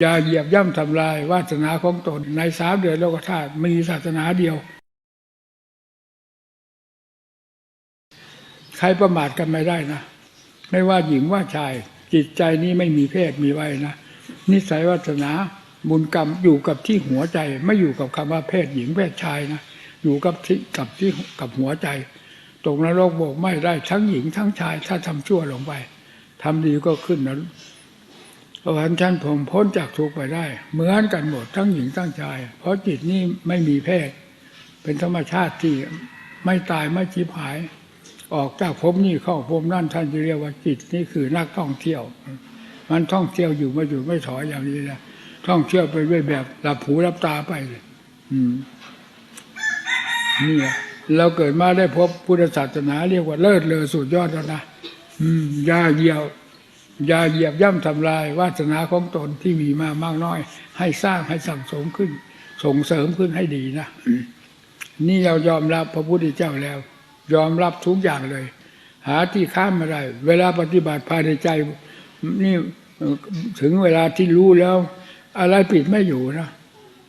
อย่าเหยียบย่ำทำลาย วาสนาของตนในสามเดือนโลกธาตุมีศาสนาเดียว ใครประมาทกันไม่ได้นะ ไม่ว่าหญิงว่าชาย จิตใจนี้ไม่มีเพศมีไว้นะ นิสัยวาสนาบุญกรรมอยู่กับที่หัวใจ ไม่อยู่กับคำว่าเพศหญิงเพศชายนะอยู่กับที่กับที่กับหัวใจตกนรกบอกไม่ได้ทั้งหญิงทั้งชายถ้าทำชั่วลงไปทำดีก็ขึ้นนะ เพราะฉะนั้นผมพ้นจากทุกข์ไปได้ เหมือนกันหมดทั้งหญิงทั้งชาย เพราะจิตนี้ไม่มีเพศ เป็นธรรมชาติที่ไม่ตายไม่ชิบหาย ออกจากภพนี้เข้าภพนั่นท่านจะเรียกว่าจิตนี่คือนักท่องเที่ยว มันท่องเที่ยวอยู่ไม่อยู่ไม่ถอยอย่างนี้นะท่องเที่ยวไปด้วยแบบหลับหูหลับตาไปเลยนี่เราเกิดมาได้พบพุทธศาสนาเรียกว่าเลิศเลอสุดยอดแล้วนะอืมยาเยี่ยบ อย่าเหยียบย่ำทำลาย วาสนาของตนที่มีมามากน้อย ให้สร้างให้สั่งสมขึ้น ส่งเสริมขึ้นให้ดีนะนี่เรายอมรับพระพุทธเจ้าแล้ว ยอมรับทุกอย่างเลย หาที่ข้ามไม่ได้ เวลาปฏิบัติภายในใจ นี่ถึงเวลาที่รู้แล้ว อะไรปิดไม่อยู่นะ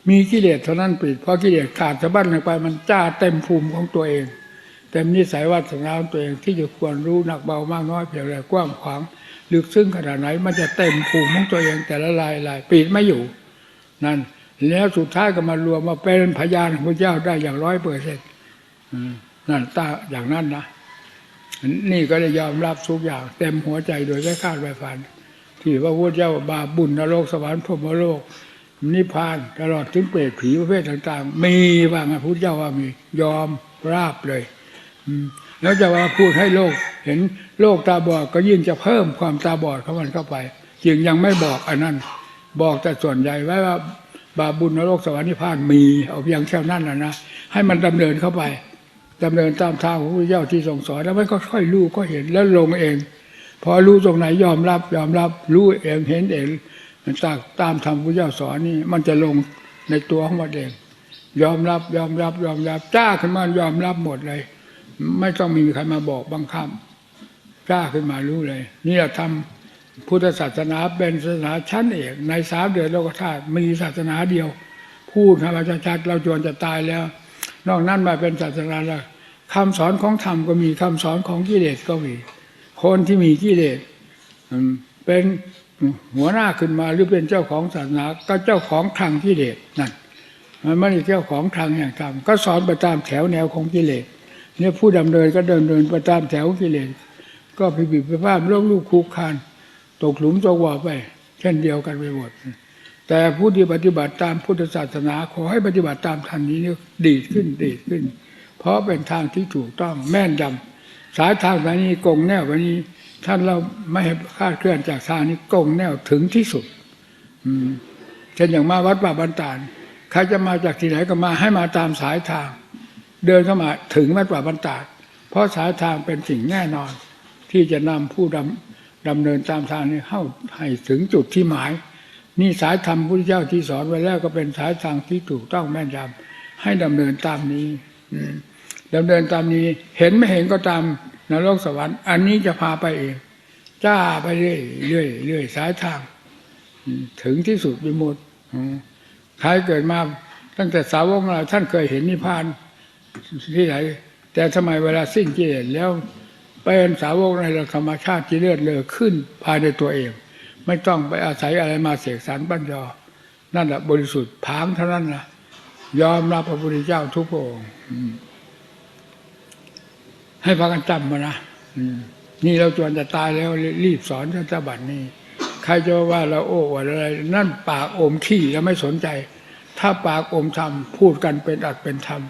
มีกิเลสเท่านั้นปิดเพราะกิเลสขาดสะบั้นลงไป มันจ้าเต็มภูมิของตัวเองเต็มนิสัยวาสนาของตัวเองที่จะควรรู้หนักเบามากน้อยเพียงไรกว้างขวาง ลึกซึ้งขนาดไหน มันจะเต็มภูมิของตัวเองแต่ละลายลายปิดไม่อยู่ นั่น แล้วสุดท้ายก็มารวมมาเป็นพยานของพระเจ้าได้อย่างร้อยเปอร์เซ็นต์นั่นตาอย่างนั้นนะนี่ก็ได้ยอมรับทุกอย่าง เต็มหัวใจโดยไม่คาดไม่ฝันที่พระพุทธเจ้าบาบุญนรกสวรรค์พรหมโลกนิพพานตลอดถึงเปรตผีประเภทต่าง ๆ มีว่าไงพระพุทธเจ้าว่ามียอมราบเลยอืม แล้วจะว่าพูดให้โลกเห็นโลกตาบอดก็ยิ่งจะเพิ่มความตาบอดของมันเข้าไป จึงยังไม่บอกอันนั้น บอกแต่ส่วนใหญ่ไว้ว่าบาปบุญนรกสวรรค์นิพพานมีเอาเพียงแค่นั้นนะนะให้มันดำเนินเข้าไปดำเนินตามทางของพระเจ้าที่ทรงสอนแล้วมันก็ค่อยรู้ก็เห็นแล้วลงเอง พอรู้ตรงไหนยอมรับ ยอมรับรู้เองเห็นเองมันตามตามธรรมพระเจ้าสอนนี่มันจะลงในตัวของมันเองยอมรับยอมรับยอมรับจ้าขึ้นมายอมรับหมดเลย ไม่ต้องมีใครมาบอกบังคับกล้าขึ้นมารู้เลย นี่เราทำพุทธศาสนาเป็นศาสนาชั้นเอกในสามเดือนโลกธาตุมีศาสนาเดียว พูดธรรมชัดๆเราจวนจะตายแล้ว นอกนั้นมาเป็นศาสนาละคำสอนของธรรมก็มีคำสอนของกิเลสก็มี คนที่มีกิเลสเป็นหัวหน้าขึ้นมาหรือเป็นเจ้าของศาสนา ก็เจ้าของทางกิเลสนั่นมันไม่ได้เจ้าของทางแห่งธรรมก็สอนไปตามแถวแนวของกิเลส เนี่ยผู้ดำเนินก็เดินเดินไปตามแถวกิเลสก็พิบิดไปพลาดโลกลูกคุกคานตกหลุมตกบ่อไป เช่นเดียวกันไปหมดแต่ผู้ที่ปฏิบัติตามพุทธศาสนาขอให้ปฏิบัติตามทางนี้เนี่ยดีขึ้นดีขึ้น เพราะเป็นทางที่ถูกต้องแม่นยำสายทางแบบนี้กงแนวแบบนี้ท่านเราไม่ให้คาดเคลื่อนจากทางนี้กงแนวถึงที่สุด อืมเช่นอย่างมาวัดป่าบันตาลใครจะมาจากที่ไหนก็มาให้มาตามสายทาง เดินเข้ามาถึงวัดป่าบันตาเพราะสายทางเป็นสิ่งแน่นอน ที่จะนำผู้ดำดำเนินตามทางนี้เข้าให้ถึงจุดที่หมาย นี่สายธรรมพุทธเจ้าที่สอนไว้แล้วก็เป็นสายทางที่ถูกต้องแม่นยำให้ดำเนินตามนี้อืมดำเนินตามนี้ เห็นไม่เห็นก็ตามนรกสวรรค์ อันนี้จะพาไปเองจ้าไปเรื่อยเรื่อยเรื่อยสายทางถึงที่สุดวิมุตติใครเกิดมาตั้งแต่สาวกเราท่านเคยเห็นนิพพาน ที่ไหน แต่ทำไมเวลาสิ้นกิเลสแล้วเป็นสาวกในธรรมชาติที่เลือดเลอขึ้นภายในตัวเอง ไม่ต้องไปอาศัยอะไรมาเสกสรรปัญญานั่นแหละบริสุทธิ์ผางเท่านั้นนะยอมรับพระพุทธเจ้าทุกพระองค์ให้พากันจำมานะนี่เราจวนจะตายแล้วรีบสอนท่านบัตรนี้ใครจะว่าเราโอ้ว่าอะไร นั่นปากอมขี้แล้วไม่สนใจ ถ้าปากอมธรรมพูดกันเป็นอัดเป็นธรรม